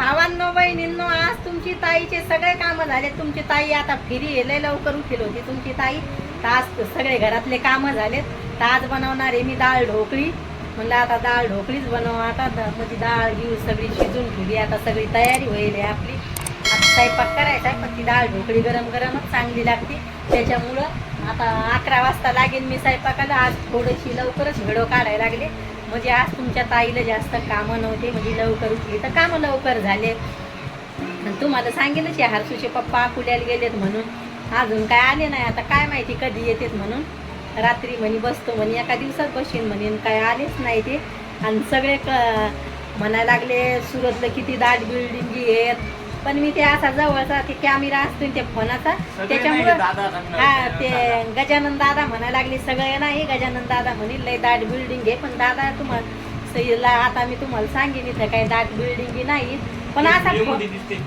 भावांनो बहिणींनो आज तुमची ताईचे सगळे कामं झाले. तुमची ताई आता फिरी येले लवकर उठील होती तुमची ताई. तर आज सगळे घरातले कामं झालेत. तर आज बनवणार आहे मी डाळ ढोकळी. म्हणलं आता डाळ ढोकळीच बनव. आता म्हणजे डाळ घेऊ सगळी शिजून ठेवली. आता सगळी तयारी होईल आहे आपली. आता स्वयंपाक करायचा आहे पण ती डाळ ढोकळी गरम गरमच चांगली लागते. त्याच्यामुळं आता अकरा वाजता लागेल मी स्वयंपाकाला. आज थोडीशी लवकरच व्हिडिओ काढायला लागले. म्हणजे आज तुमच्या ताईला जास्त कामं नव्हते म्हणजे लवकर उठली तर कामं लवकर झाले. तुम्हाला सांगेलच या हरसूचे पप्पा अकोल्याला गेलेत म्हणून. अजून काय आले नाही आता काय माहिती कधी येतात म्हणून. रात्री म्हणे बसतो म्हणे एका दिवसात बसेन म्हणे आणि काय आलेच नाही ते. आणि सगळे क म्हणायला लागले सुरतला किती दाट बिल्डिंग आहेत. पण मी ते असा जवळचा ते कॅमेरा असतो त्या फोनाचा. त्याच्यामुळं हा ते गजानन दादा म्हणायला लागले सगळे नाही गजानन दादा म्हणे लय दाट बिल्डिंग आहे. पण दादा तुम्हाला आता मी तुम्हाला सांगेन इथं काही दाट बिल्डिंग नाही. पण आता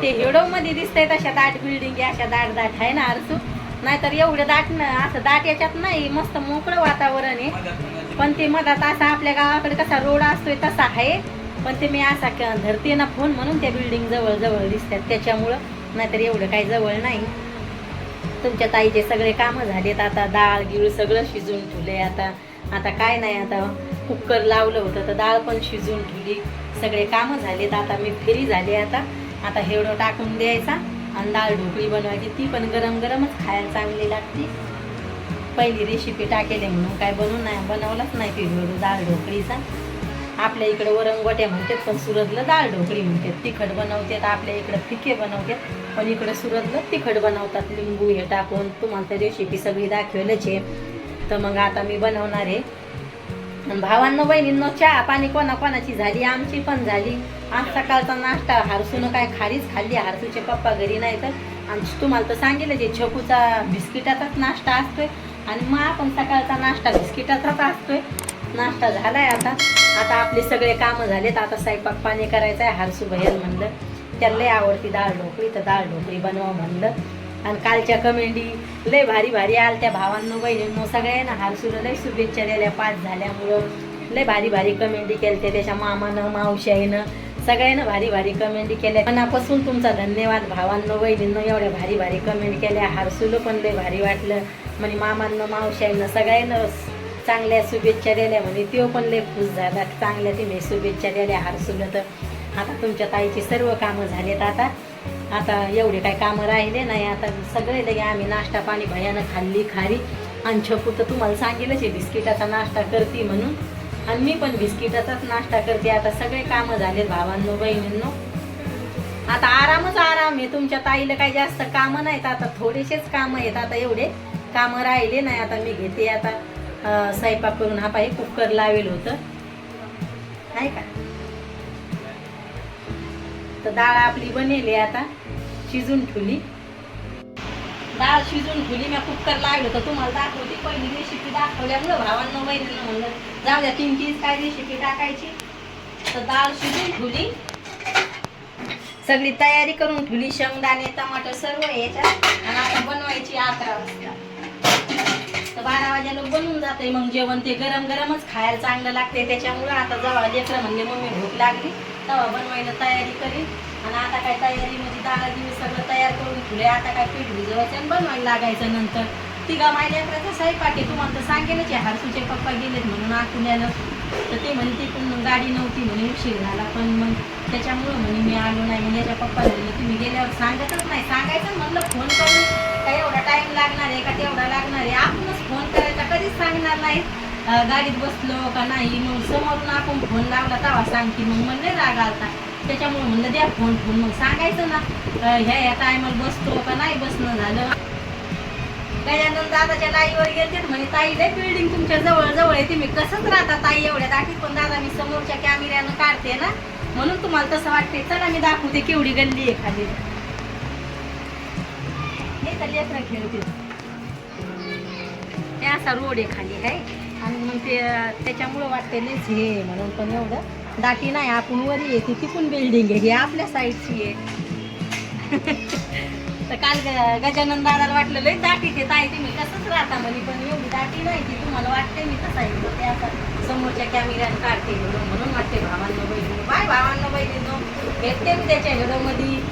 ते हिडो मध्ये दिसतंय तशा दाट बिल्डिंग अशा दाट दाट आहे ना अर्सू नाहीतर एवढं दाट न असं दाट याच्यात नाही मस्त मोकळं वातावरण आहे. पण ते मधात असा आपल्या गावाकडे कसा रोड असतोय तसा आहे. पण ते मी असा क- धरते ना फोन म्हणून त्या बिल्डिंग जवळ जवळ दिसतात. त्याच्यामुळं नाहीतर एवढं काही जवळ नाही. तुमच्या ताईचे सगळे कामं झालेत. आता डाळ गिळ सगळं शिजून ठेवले आता आता काय नाही. आता कुकर लावलं होतं तर डाळ पण शिजून ठेवली. सगळे कामं झालेत. आता मी फेरी झाली आता. आता हेवढं टाकून द्यायचा. आणि डाळ ढोकळी बनवायची. ती पण गरम गरमच खायला चांगली लागते. पहिली रेसिपी टाकेली म्हणून. काय बनवून नाही बनवलंच नाही ते डाळ ढोकळीचा. आपल्या इकडे वरंगोट्या म्हणतात पण सुरतला डाळ ढोकळी म्हणतात. तिखट बनवतात आपल्या इकडं फिके बनवतात पण इकडं सुरतला तिखट बनवतात. लिंबू हे टाकून तुम्हाला तर रेसिपी सगळी दाखवेलच आहे. तर मग आता मी बनवणार आहे. आणि भावांनो बहिणींनो चहा पाणी कोणा कोणाची झाली? आमची पण झाली. आज सकाळचा नाश्ता हारसूनं काय खारीच खाल्ली हारसूचे पप्पा घरी नाही तर. आणि तुम्हाला तर सांगितलं जे छकूचा बिस्किटाचाच नाश्ता असतोय. आणि मग आपण सकाळचा नाश्ता बिस्किटाचाच असतोय. नाश्ता झालाय आता. आता आपले सगळे कामं झालेत. आता स्वयंपाक पाणी करायचं आहे हारसू भैयाला म्हणलं त्याला लय आवडती डाळ ढोकळी तर डाळ ढोकळी बनवा म्हणलं. आणि कालच्या कमेंडी लय भारी भारी आल त्या भावांनो बहिणींनो सगळ्यांना हारसूला लय शुभेच्छा दिल्या पाच झाल्यामुळं लय भारी भारी कमेंडी केल्या त्याच्या मामानं मावशाईनं सगळ्यांना भारी भारी कमेंडी केल्या. मनापासून तुमचा धन्यवाद भावांनो बहिणींनो एवढ्या भारी भारी कमेंट केल्या. हारसूला पण लय भारी वाटलं. म्हणजे मामांना मावशाईनं सगळ्यांना चांगल्या शुभेच्छा दिल्या म्हणे. तो पण लय खुश झाला. चांगल्या तिने शुभेच्छा दिल्या हारसूला तर. आता तुमच्या ताईची सर्व कामं झालेत आता. आता एवढे काय कामं राहिले नाही. आता सगळे लगे आम्ही नाश्ता पाणी भयानं खाल्ली खारी. आणि छपू तर तुम्हाला सांगेलच आहे बिस्किटाचा नाश्ता करते म्हणून. आणि मी पण बिस्किटाचाच नाश्ता करते. आता सगळे कामं झाले भावांनो बहिणींनो. आता आरामच आराम आहे. तुमच्या ताईला काही जास्त कामं नाहीत. आता थोडेसेच कामं आहेत. आता एवढे कामं राहिले नाही. आता मी घेते आता. स्वयंपाक करून हा पाहिजे कुकर लावेल होतं. आहे का? तर डाळ आपली बनेली आता शिजून ठेवली. डाळ शिजून ठेवली मी कुकर लावलं तर तुम्हाला दाखवते पहिली रेसिपी दाखवल्यामुळं भावांना वैरीनं म्हणलं जाऊ द्या तीन तीन काय रेसिपी टाकायची. तर डाळ शिजून ठेवली. सगळी तयारी करून ठेवली शेंगदाणे टमाटर सर्व याच्यात. आणि आता बनवायची अकरा वाजता. माझ्या लोक बनून जाते मग जेवण ते गरम गरमच खायला चांगलं लागते त्याच्यामुळं आता जेव्हा लेकरं म्हणले मम्मी भूक लागली. तेव्हा बनवायला तयारी करीन. आणि आता काय तयारी म्हणजे डाळ दिवस सगळं तयार करून ठेवले आता काय पीठ भिजवायचं आणि बनवायला लागायचं नंतर. तिघा माझ्या लेकराचं स्वयंपाक आहे. तुम्हाला तर सांगेलच आहे हरसूचे पप्पा गेलेत म्हणून आकुल्याला तर ते म्हणे ती पण गाडी नव्हती म्हणे उशीर झाला पण मग त्याच्यामुळं म्हणे मी आलो नाही. म्हणजे याच्या पप्पा म्हणे तुम्ही गेल्यावर सांगतच नाही. सांगायचं म्हणलं फोन करून. काय एवढा टाईम लागणार आहे का? तेवढा लागणार आहे. आपण कधीच सांगणार नाही. गाडीत बसलो का नाही मग समोरून आपण फोन लावला तेव्हा सांगते मग म्हणले राग आलता. त्याच्यामुळे म्हणलं द्या फोन फोन मग सांगायचं ना. ह्या ह्या टायमाला बसतो का नाही बसणं झालं. गजानन दादाच्या लाईवर गेलते म्हणे ताई लय बिल्डिंग तुमच्या जवळ जवळ आहे तुम्ही कसंच राहता ताई एवढ्या दाखीत पण दादा मी समोरच्या कॅमेऱ्यानं काढते ना. म्हणून तुम्हाला तसं वाटते चला मी दाखवते केवढी गल्ली आहे खाली. हे तर लेकरं खेळते असा रोड आहे खाली आहे आणि मग ते त्याच्यामुळं वाटते लयच हे म्हणून पण एवढं. दाटी नाही आपण वरी आहे ती पण बिल्डिंग आहे ही आपल्या साईडची आहे. तर काल ग- गजानन दादाला वाटलं लय दाटी ते ताई तुम्ही कसंच राहता म्हणे पण एवढी दाटी नाही ती तुम्हाला वाटते मी कसं आहे. तर ते आता समोरच्या कॅमेऱ्यानं काढते म्हणून म्हणून वाटते भावांना बहिणी बाय भावांना बहिणीनो भेटते उद्याच्या व्हिडिओमध्ये